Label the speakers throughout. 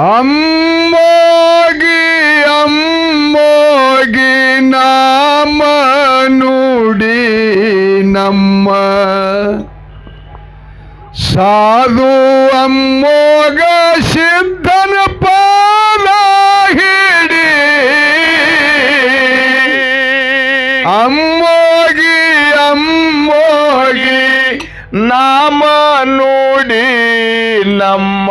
Speaker 1: ಅಮ್ಮೋಗಿ ಅಂಬೋಗಿ ನಾಮ ನುಡಿ ನಮ್ಮ. ಸಾಧು ಅಮ್ಮೋಗ ಸಿದ್ಧನ ಪಾದ ಹಿಡಿ ಅಮ್ಮೋಗಿ ಅಮ್ಮೋಗಿ ನಾಮ ನುಡಿ ನಮ್ಮ.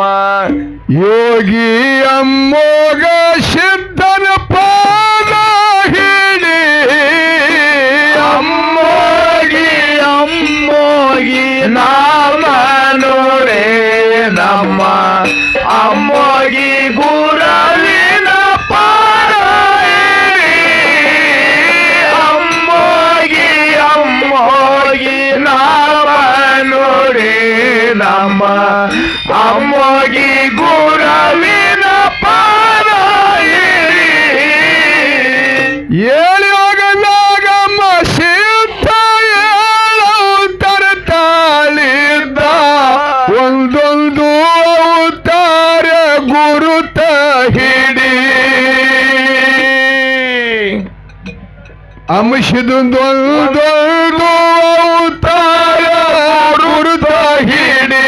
Speaker 1: ಯೋಗಿ ಅಮ್ಮೋಗ ಸಿದ್ಧನ ಪಾದ ಹಿಡಿ. ಅಮ್ಮೋಗಿ ಅಮ್ಮೋಗಿ ನಾಮ ನೋಡೇ ನಮ್ಮ ಅಮ್ಮೋಗಿ ಅಂಶದೊಂದೊಂದೊಂದು ಅವತಾರ ಗುರುತ ಹಿಡಿ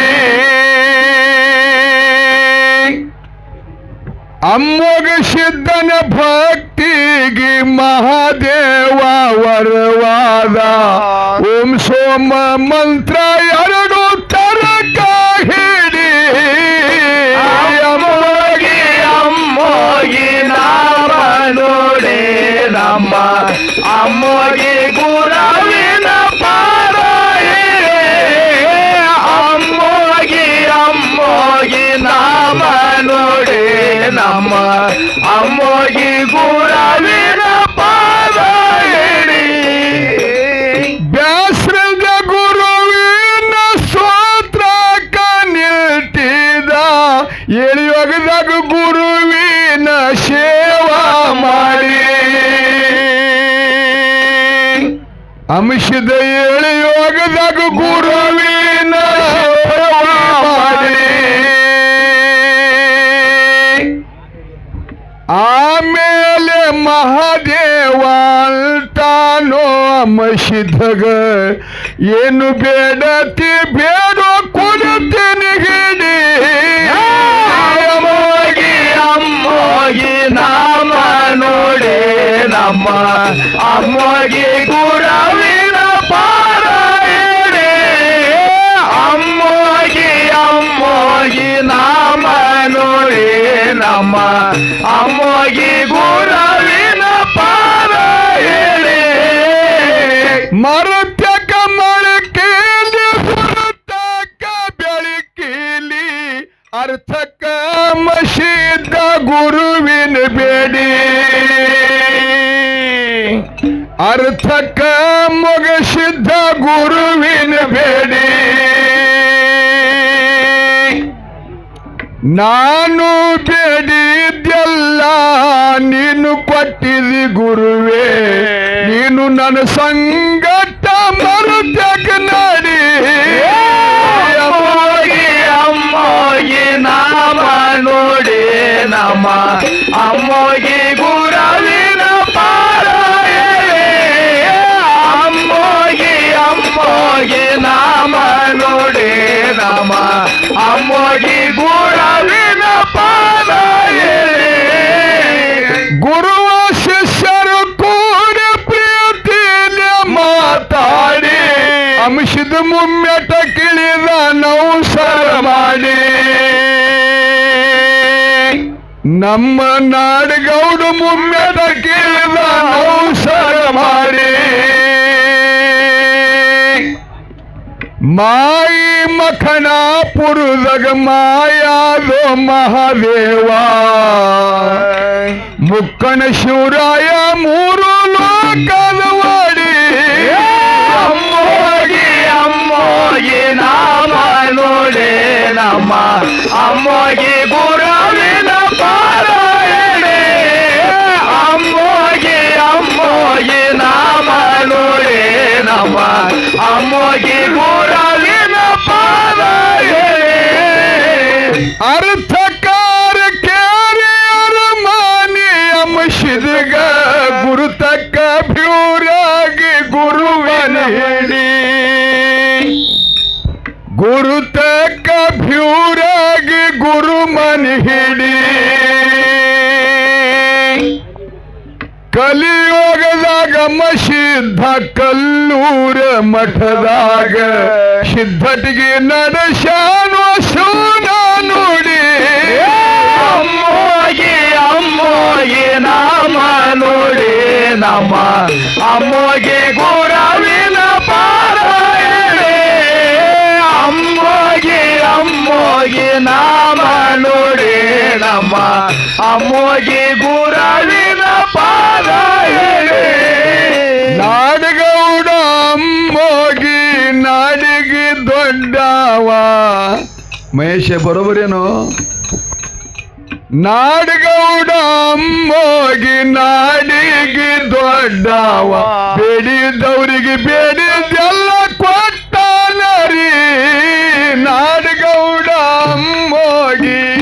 Speaker 1: ಅಮ್ಮೋಗ ಸಿದ್ಧನ ಭಕ್ತಿಗೆ ಮಹಾದೇವ ವರವಾದ ಓಂ ಅಮ್ಮೋಗಿ ಅಂಶದ ಎಳೆಯೋಗದಾಗ ಗುರುವಿನ ಆಮೇಲೆ ಮಹಾದೇವ ಅಂತಾನೋ ಮಸಿದ್ಧಗ, ಏನು ಬೇಡತಿ ಬೇಡ ಕೊಡುತ್ತೇನೆ ಹಿಡಿ ಅಮ್ಮೋಗಿ ಅಮ್ಮೋಗಿ ನಾಮ ನೋಡೆ ನಮ್ಮ ಅಮ್ಮೋಗಿ ಗುರವಿನ ಮಶೀದ ಗುರುವಿನ ಬೇಡಿ. ಅರ್ಥಕ ಮೊಗಸಿದ್ದ ಗುರುವಿನ ಬೇಡಿ. ನಾನು ಬೇಡಿದ್ದೆಲ್ಲ ನೀನು ಕೊಟ್ಟಿದಿ ಗುರುವೇ. ನೀನು ನನ್ನ ಸಂಗಟ ಮರುತ್ಯಾಗ ನೋಡಿ ನಮ್ಮ ಅಮ್ಮೋಗಿ ಗುರವಿನ ಪಾರ ಅಮ್ಮೋಗಿ ಅಮ್ಮೋಗಿ ನಾಮ ನೋಡಿ ನಮ್ಮ ಅಮ್ಮೋಗಿ ಗುರವಿನ ನಮ್ಮ ನಾಡಿಗೌಡ ಮುಮ್ಮೆದ ಕೇಳಿದ ನೌಸರ ಮಾಡಿ. ಮಾಯಿ ಮಖನಾಪುರದಾಗ ಮಾಯಾದೋ ಮಹಾದೇವ. ಮುಕ್ಕಣ ಶಿವರಾಯ ಮೂರು ಲೋಕದ ವಾಡಿ. ಅಮ್ಮೋಗಿ ಅಮ್ಮೋಗಿ, ನಾಮ ನೋಡೆ ನಮ್ಮ ಅಮ್ಮೋಗಿ ಗುರವಿನ அம்மோகி கூறாலின பாதையே அறுத்தக்கார கேரி அருமானி அம்மிஷிதுக ಸಿದ್ಧಟಿಗೆ ನಡೆಸಾನು ಸೂನ ನುಡಿ.
Speaker 2: ಅಮ್ಮೋಗಿ ಅಮ್ಮೋಗಿ ನಾಮ ನೋಡಿ ನಮ್ಮ ಅಮ್ಮೋಗಿ ಗುರವಿನ ಪಾರಾಯಣೆ ಅಮ್ಮೋಗಿ ಅಮ್ಮೋಗಿ ನಾಮ ನೋಡಿ ನಮ್ಮ ಅಮ್ಮೋಗಿ ಗುರವಿನ ಪಾರಾಯಣೆ
Speaker 1: ನಾಡಗೌಡ ಮಹೇಶ ಬರೋಬರೇನು? ನಾಡಗೌಡ ಅಮ್ಮೋಗಿ ನಾಡಿಗೆ ದೊಡ್ಡವ. ಬೇಡಿದವರಿಗೆ ಬೇಡಿದೆಲ್ಲ ಕೊಟ್ಟಾನರಿ. ನಾಡಗೌಡ ಅಮ್ಮೋಗಿ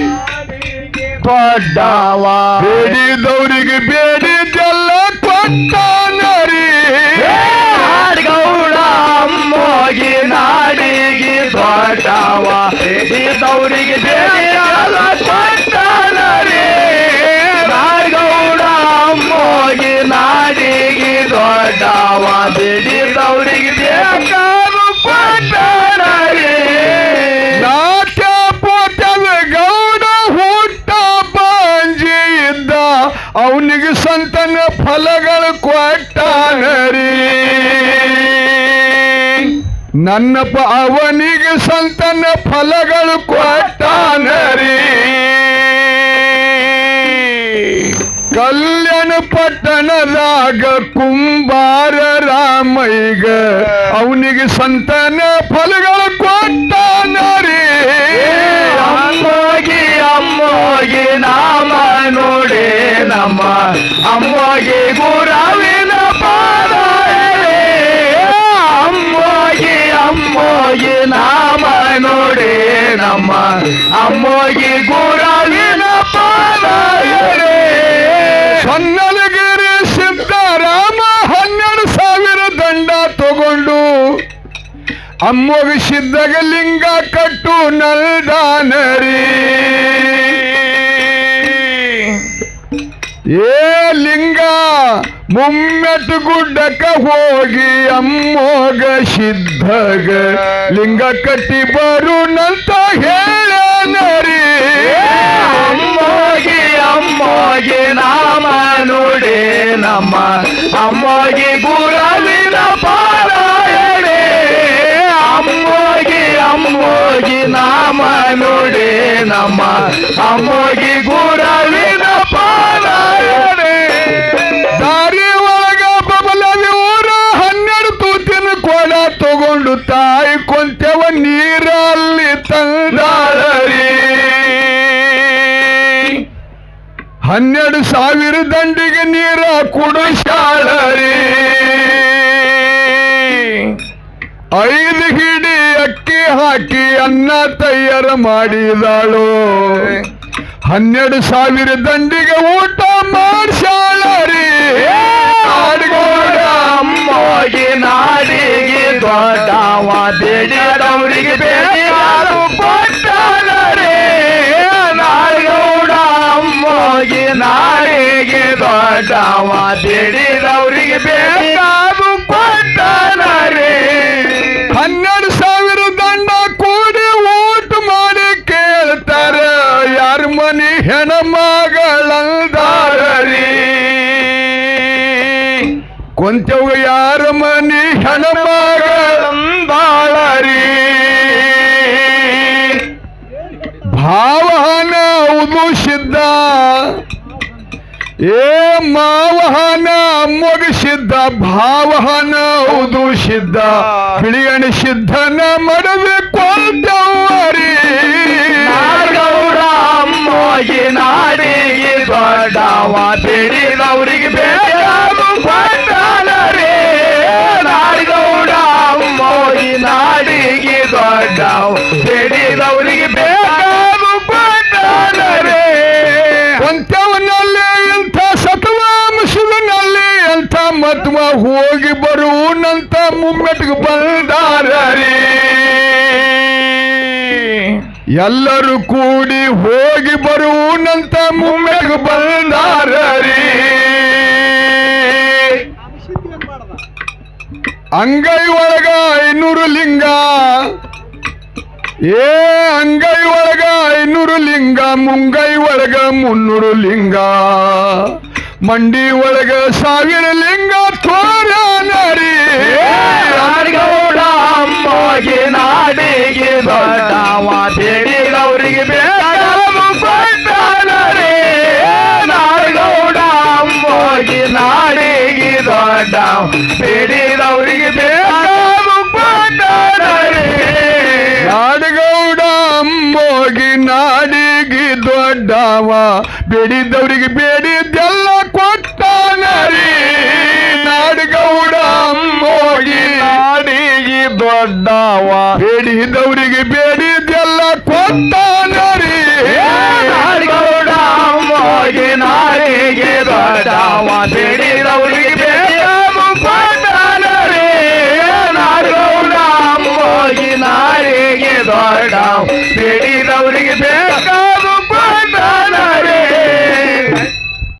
Speaker 2: ದೊಡ್ಡವ.
Speaker 1: ಬೇಡಿದವರಿಗೆ ಬೇಡಿದೆಲ್ಲ ಕೊಟ್ಟಾನರಿ.
Speaker 2: ನಾಡಗೌಡ ಅಮ್ಮೋಗಿ ನಾಡಿಗೆ ದೊಡ್ಡವ.
Speaker 1: ನನ್ನಪ್ಪ ಅವನಿಗೆ ಸಂತನ ಫಲಗಳು ಕೊಟ್ಟಾನರಿ. ಕಲ್ಯಾಣ ಪಟ್ಟಣದಾಗ ಕುಂಬಾರ ರಾಮೈಗ ಅವನಿಗೆ ಸಂತನ ಫಲಗಳು ಕೊಟ್ಟಾನರಿ.
Speaker 2: ಅಮ್ಮೋಗಿ ಅಮ್ಮೋಗಿ, ನಾಮ ನೋಡಿ ನಮ್ಮ. ಅಮ್ಮೋಗಿ ಗುರವಿನ ನಮ್ಮ ಅಮ್ಮೋಗಿ ಗುರಾಲಿನ ಪಾರಾಯಣೆ
Speaker 1: ಸೊನ್ನಲಗಿರಿ ಸಿದ್ದರಾಮ ಹನ್ನೆರಡು ಸಾವಿರ ದಂಡ ತಗೊಂಡು ಅಮ್ಮಗೆ ಸಿದ್ದಗ ಲಿಂಗ ಕಟ್ಟು ನಲ್ದಾನರಿ. ಏ ಲಿಂಗ ಮುಮ್ಮೆಟ್ಟು ಗುಡ್ಡಕ್ಕ ಹೋಗಿ ಅಮ್ಮೋಗ ಸಿದ್ಧಗ. ಲಿಂಗ ಕಟ್ಟಿ ಬರುನಂತ ಹೇಳನರಿ.
Speaker 2: ಅಮ್ಮೋಗಿ ಅಮ್ಮೋಗಿ ನಾಮ ನೋಡಿ ನಮ್ಮ. ಅಮ್ಮೋಗಿ ಗುರಲಿನ ಪಾರಾಯಣೆ. ಅಮ್ಮೋಗಿ ಅಮ್ಮೋಗಿ ನಾಮ ನೋಡಿ ನಮ್ಮ. ಅಮ್ಮೋಗಿ ಗುರವಿನ
Speaker 1: ಸಾವಿರ ದಂಡಿಗೆ ನೀರ ಕುಡಿಸಾಳರಿ ಐದು ಹಿಡಿ ಅಕ್ಕಿ ಹಾಕಿ ಅನ್ನ ತಯಾರು ಮಾಡಿದಾಳು. ಹನ್ನೆರಡು ಸಾವಿರ ದಂಡಿಗೆ ಊಟ ಮಾಡಿಸಾಳರಿ
Speaker 2: ನಾಡಿಗೆ ದೊಡ್ಡವ, ಬೇಡಿದವರಿಗೆ ಬೇಡಿಯಾರು ದೊಡ್ಡವ ಬೇಡಿದವರಿಗೆ ಬೇಡಿಯಾರು
Speaker 1: ಮುಗಿಸಿದ್ದ ನಾವು ಸಿದ್ಧ. ಬಿಳಿಯಣ ಸಿದ್ಧನ ಮಡವೆ ಕೊಂಡವರಿ
Speaker 2: ಅಮ್ಮೋಗಿ ನಾಡಿಗೆ ದೊಡ್ಡವ ತಿಳಿದವರಿಗೆ ಬೇಕಾದು
Speaker 1: ಹೋಗಿ ಬರುವಂತ ಮುಮ್ಮೆಟ್ಗೆ ಬಂದಾರರಿ. ಎಲ್ಲರೂ ಕೂಡಿ ಹೋಗಿ ಬರುವಂತ ಮುಮ್ಮೆಗ್ ಬಂದಾರರಿ. ಅಂಗೈ ಒಳಗ ಐನೂರು ಲಿಂಗ. ಏ ಅಂಗೈ ಒಳಗ ಐನೂರು ಲಿಂಗ, ಮುಂಗೈ ಒಳಗ ಮುನ್ನೂರು ಲಿಂಗ. ಮಂಡಿ ಒಳಗ ಸಾವಿರ ಲಿಂಗ.
Speaker 2: ಅಮ್ಮಗೆ ನಾಡಿಗೆ ದೊಡ್ಡವ ಬೇಡಿದವರಿಗೆ ಬೇಕಾದ ಕೊಟ್ಟಾನರೇ ನಾಡಗೌಡ ಅಮ್ಮಗೆ ನಾಡಿಗೆ ದೊಡ್ಡವ ಬೇಡಿದವರಿಗೆ ಬೇಕಾದ ಕೊಟ್ಟಾನರೇ
Speaker 1: ನಾಡಗೌಡ ಅಮ್ಮೋಗಿ ನಾಡಿಗೆ ದೊಡ್ಡವ ಬೇಡಿದವರಿಗೆ ಬೇಡಿದ್ದೆಲ್ಲ ಕೊಟ್ಟಾನರಿ
Speaker 2: ದೊಡ್ಡವ.
Speaker 1: ಬೇಡಿದವರಿಗೆ ಬೇಡಿದ್ದೆಲ್ಲ ಕೊಟ್ಟಾನರಿ
Speaker 2: ನಾಡಿಗೆ ನಾಡಿಗೆ ದೊಡ್ಡವ? ಬೇಡಿದವರಿಗೆ ನಾಡಿಗೆ ದೊಡ್ಡವ. ಬೇಡಿದವರಿಗೆ ಬೇಕಾ